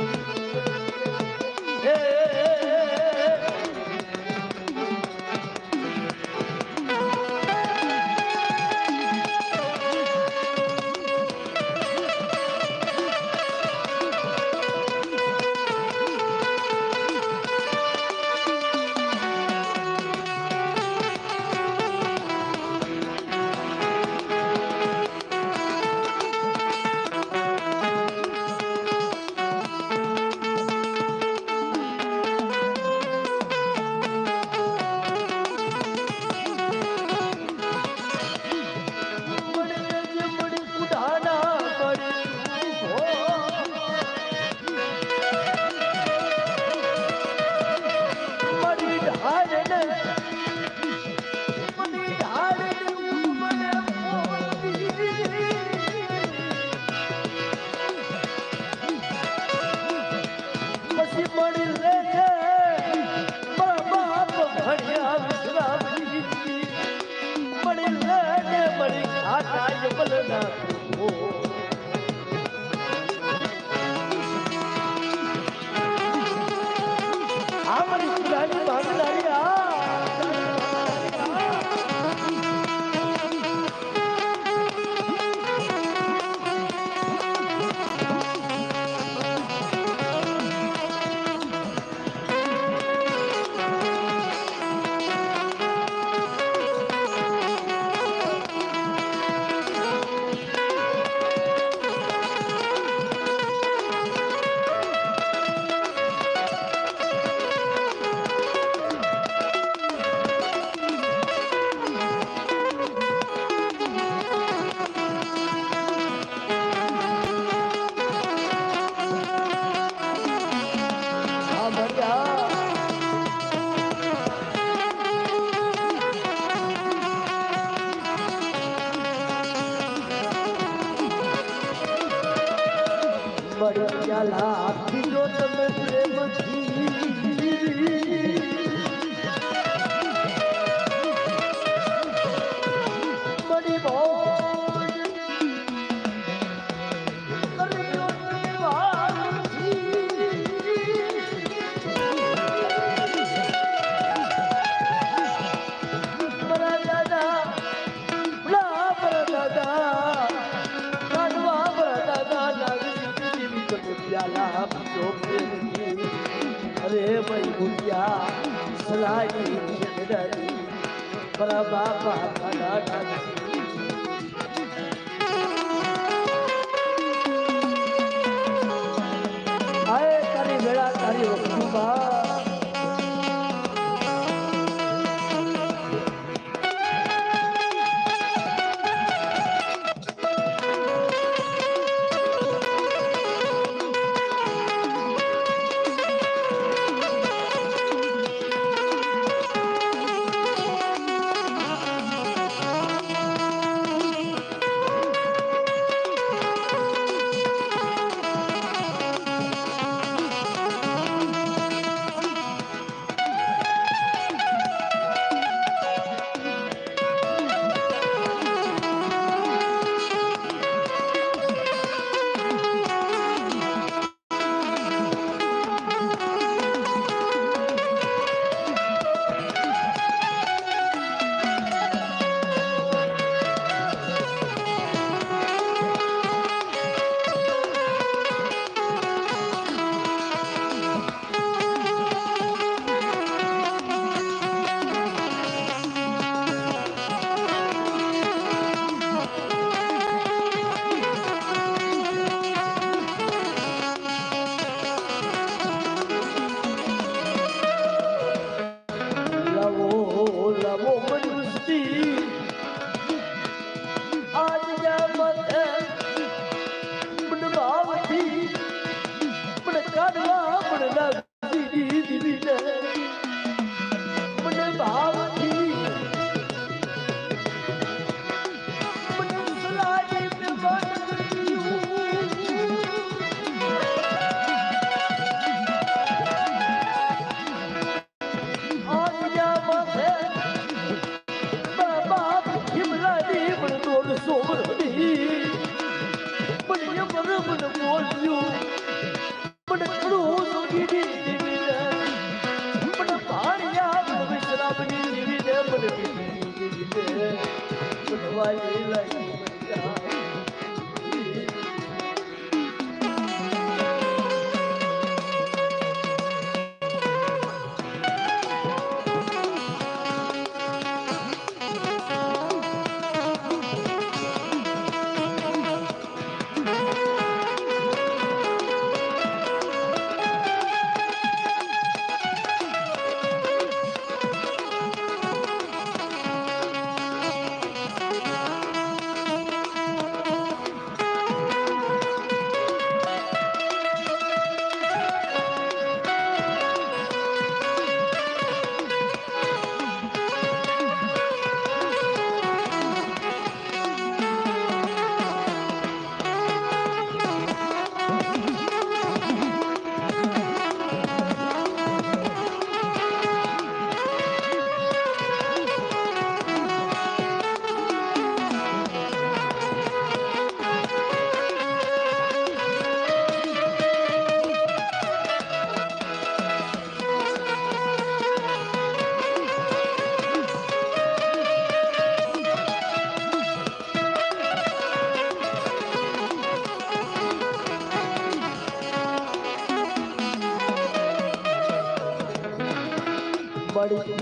Música बलना ओ जो तुम प्रेम की ભૈયા સલાહી પ્રભા પાથડા love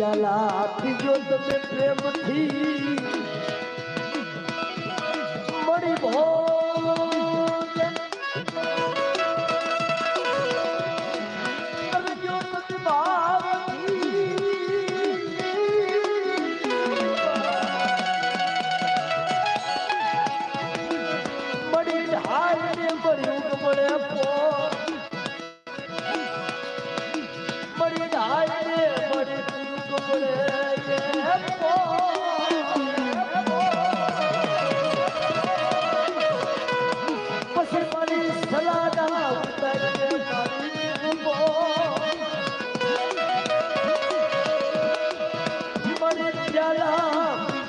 મળી પ્યાલા આપીજો તમે પ્રેમથી મારી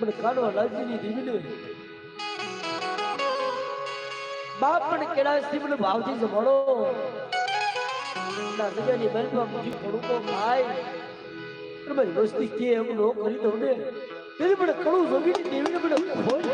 પણ કાનો લાલજીની દીવીને બાપ પણ કેળાશથી મને ભાવથી જમાડો ના જગ્યાની બળવા મુજી કડુકો ખાય. મારી વસ્તી કે એમ નો કરી દઉં ને. તેને પણ કડું જમીન દેવીને પણ ખોઈ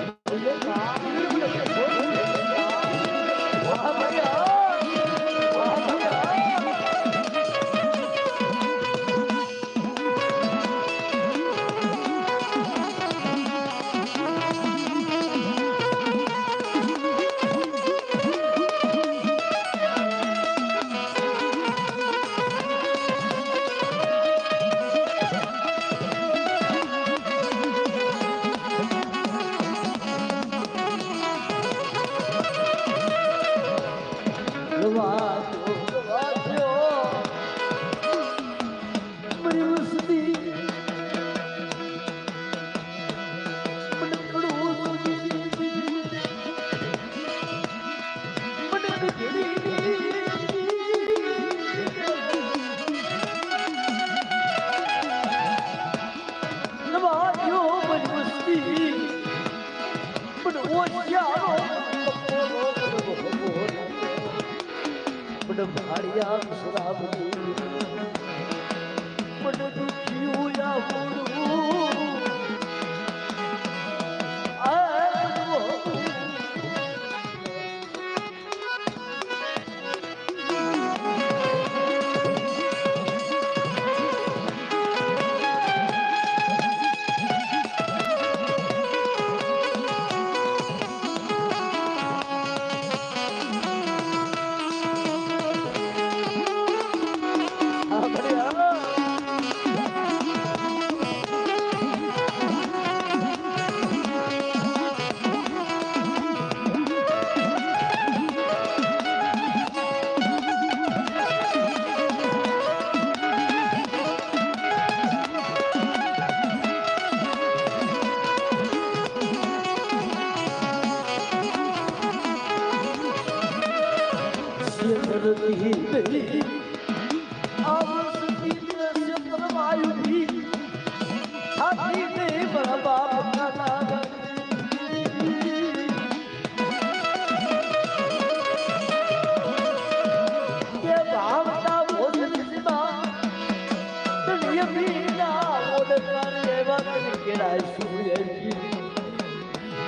પણ ભાડિયા સુરાબની પણ દુખ્યું યા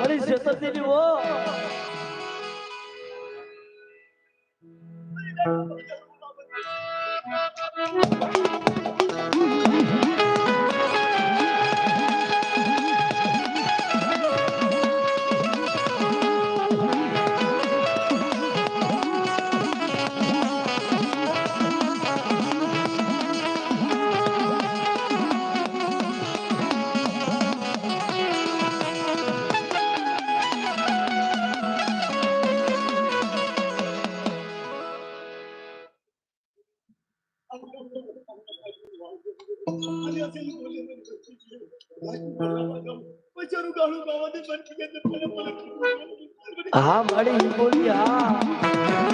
What is your subsidy? હા મળી બોલી હા.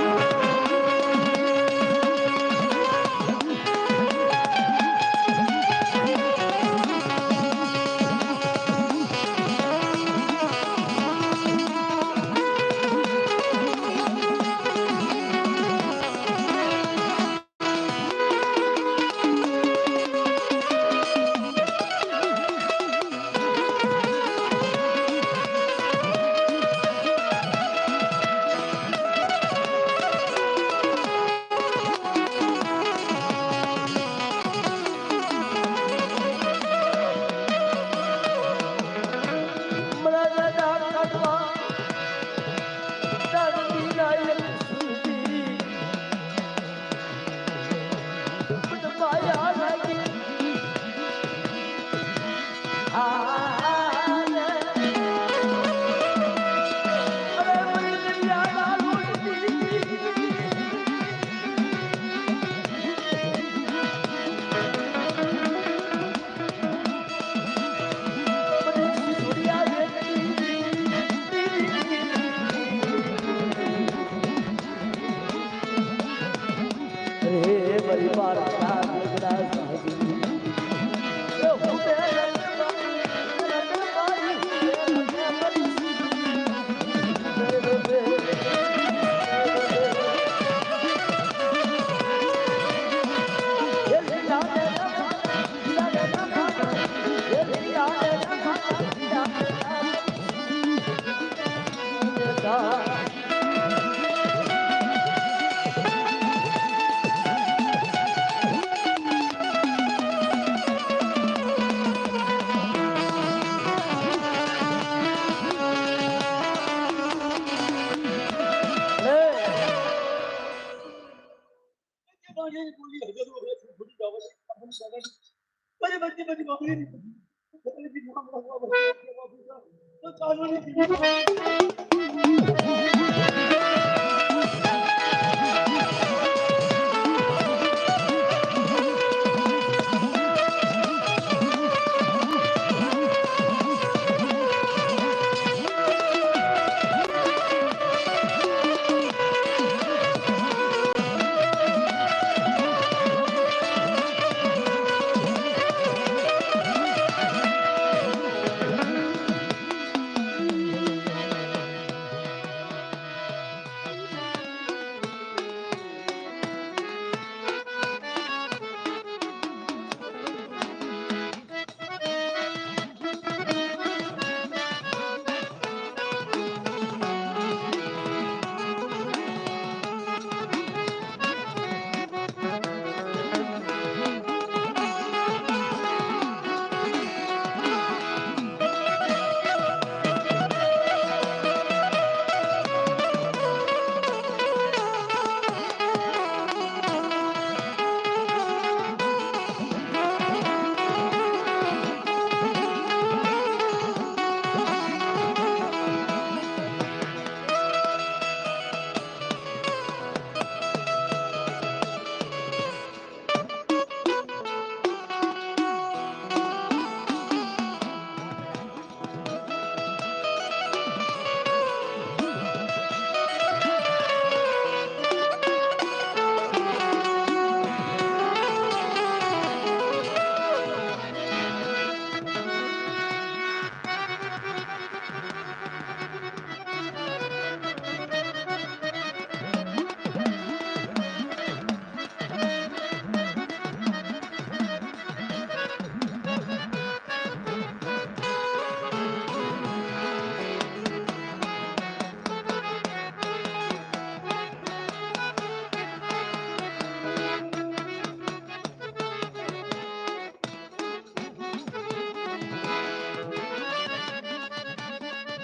Thank you.